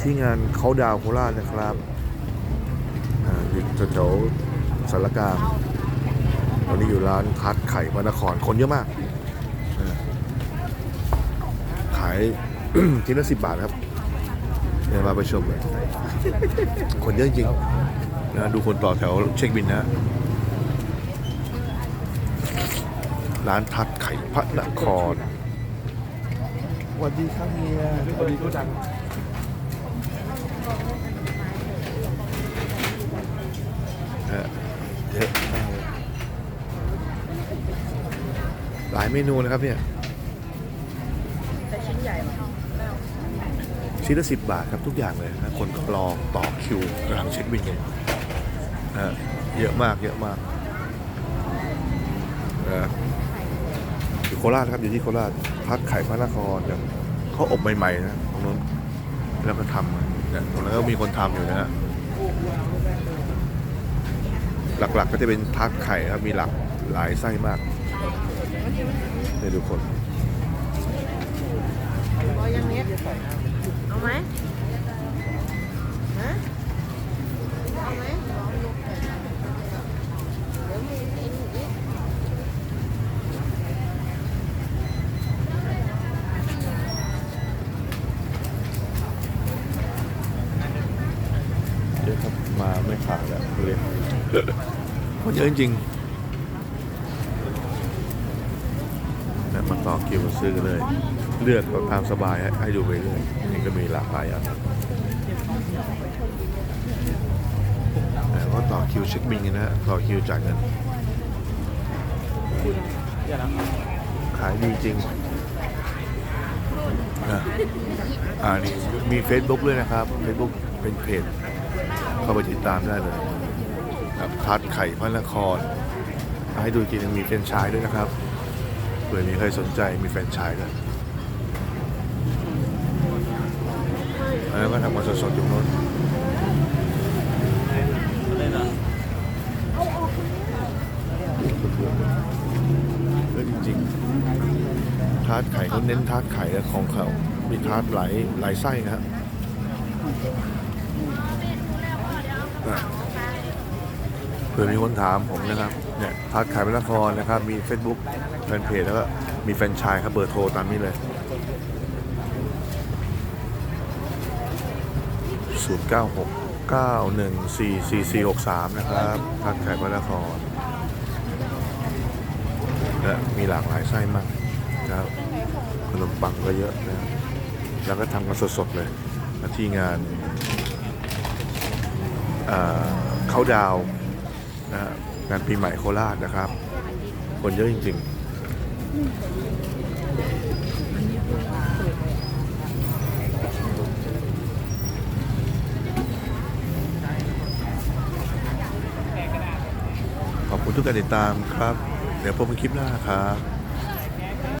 ที่งานเขาดาวโคราชนะครับอ่าอยู่แถวๆสารกลางตอนนี้อยู่ร้านทัดไข่พระนครคนเยอะมากอ่าขายชิ้นละสิบบาทครับเดี๋ยวมาไปชมเลยคนเยอะจริงๆนะดูคนต่อแถวเช็คบินนะ ร้านทัดไข่พระนครสวัสดีครับเฮียสวัสดีผู้จังฮะ เยอะมากเลยหลายเมนูนะครับเนี่ย แต่ชิ้นใหญ่ไหมชิ้นละสิบบาทครับทุกอย่างเลยนะคนก็รอต่อคิวกำลังเช็คบินกันนะฮะเยอะมากเยอะมากนะอยู่โคราชครับอยู่ที่โคราชพักไข่พระนครเนี่ยเขาอบใหม่ๆนะตรงนู้นแล้วก็ทำ เนี่ยตรงนั้นก็มีคนทำอยู่นะฮะหลักๆก็จะเป็นทักไข่ครับมีหลักหลายไส้มากให้ดูคนอยังนี้ยเอาไหมฮะเอาไหมเดี๋ยวมีอีกอีก เยอะครับมาไม่ขาดแล้วเลย คนเยอะจริงๆนะมาต่อคิวมาซื้อกันเลย เลือกเอาตามสบายให้ให้ดูไปเรื่อยนี่ก็มีหลากหลายอันแต่ว่าต่อคิวเช็คบินกันนะฮะต่อคิวจ่ายเงินขายดีจริงนะอ่านี่มี Facebook ด้วยนะครับ Facebook เป็นเพจ เข้าไปติดตามได้เลย ครับทัดไข่พระนครมาให้ดูจริงมีแฟรนไชส์ด้วยนะครับเผื่อมีใครสนใจมีแฟรนไชส์ด้วยแล้วก็ทำมาสดๆอยู่โน้นเออจริงๆทาร์ตไข่เขาเน้นทาร์ตไข่และของเขา มีทาร์ตหลายหลายไส้นะครับ ผื่อมีคนถามผมนะครับเนี่ยทัดขายเป็นละครนะครับ มี Facebook แฟนเพจแล้วก็มีแฟนชายครับเบอร์โทรตามนี้เลย 096 914 4463 นะครับทัดขายเป็นละครและมีหลากหลายไส้มากนะครับขนมปังก็เยอะนะแล้วก็ทำกันสดๆเลยที่งานเขาดาว นะฮะงานปีใหม่โคราชนะครับ คนเยอะจริงๆ ขอบคุณทุกการติดตามครับ เดี๋ยวพบกันคลิปหน้าครับ